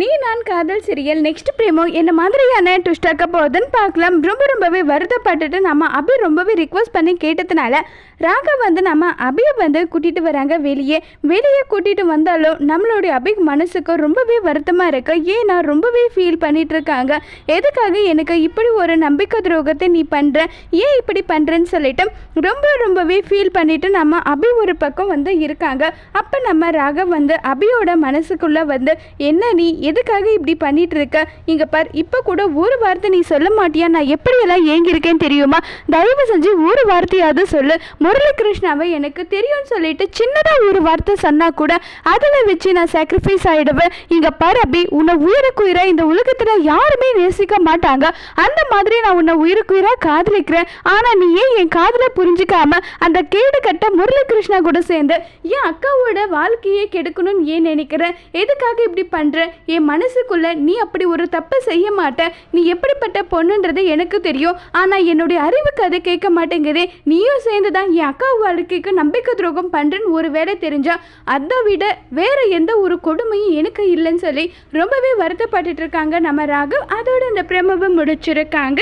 நீ நான் காதல் சீரியல் நெக்ஸ்ட் பிரேமோ என்ன மாதிரியான ட்விஸ்ட் ஆக்க போகுதுன்னு பார்க்கலாம். ரொம்ப ரொம்பவே வருத்தப்பட்டுட்டு நம்ம அபி ரொம்பவே ரிக்வஸ்ட் பண்ணி கேட்டதுனால ராகா வந்து நம்ம அபியை வந்து கூட்டிகிட்டு வராங்க வெளியே. வெளியே கூட்டிகிட்டு வந்தாலும் நம்மளுடைய அபி மனசுக்கு ரொம்பவே வருத்தமாக இருக்கு. ஏன்னா ரொம்பவே ஃபீல் பண்ணிட்டு இருக்காங்க. எதுக்காக எனக்கு இப்படி ஒரு நம்பிக்கை துரோகத்தை நீ பண்ணுற ஏன் இப்படி பண்ணுறேன்னு சொல்லிட்டு ரொம்ப ரொம்பவே ஃபீல் பண்ணிட்டு நம்ம அபி ஒரு பக்கம் வந்து இருக்காங்க. அப்போ நம்ம ராகவ் வந்து அபியோட மனசுக்குள்ளே வந்து என்ன நீ எதுக்காக இப்படி பண்ணிட்டு இருக்க இங்க பார் இப்போ கூட ஒரு வார்த்தை நீ சொல்ல மாட்டியா? நான் எப்படியெல்லாம் ஏங்கியிருக்கேன்னு தெரியுமா? தயவு செஞ்சு ஒரு வார்த்தையாவது சொல்லு. முரளிகிருஷ்ணாவை எனக்கு தெரியும்னு சொல்லிட்டு சின்னதாக ஒரு வார்த்தை சொன்னா கூட அதில் வச்சு நான் சாக்ரிஃபைஸ் ஆயிடுவேன். இங்க பார் அபி உன்னை உயிருக்குயிரா? இந்த உலகத்துல யாருமே நேசிக்க மாட்டாங்க. அந்த மாதிரி நான் உன்னை உயிருக்குயிரா காதலிக்கிறேன். ஆனா நீ ஏன் என் காதலை புரிஞ்சுக்காம அந்த கேடு கட்ட முரளிகிருஷ்ணா கூட சேர்ந்து என் அக்காவோட வாழ்க்கையே கெடுக்கணும்னு ஏன் நினைக்கிறேன் எதுக்காக இப்படி பண்ற? என் மனசுக்குள்ளே நீ அப்படி ஒரு தப்பை செய்ய மாட்ட. நீ எப்படிப்பட்ட பொண்ணுன்றது எனக்கு தெரியும். ஆனால் என்னுடைய அறிவுக்கு அதை கேட்க மாட்டேங்குதே. நீயும் சேர்ந்து தான் என் அக்கா வாழ்க்கைக்கு நம்பிக்கை துரோகம் பண்றேன்னு ஒரு வேலை தெரிஞ்சா அதை விட வேற எந்த ஒரு கொடுமையும் எனக்கு இல்லைன்னு சொல்லி ரொம்பவே வருத்தப்பட்டுட்டு இருக்காங்க நம்ம ராகவ். அதோட இந்த பிரமவை முடிச்சிருக்காங்க.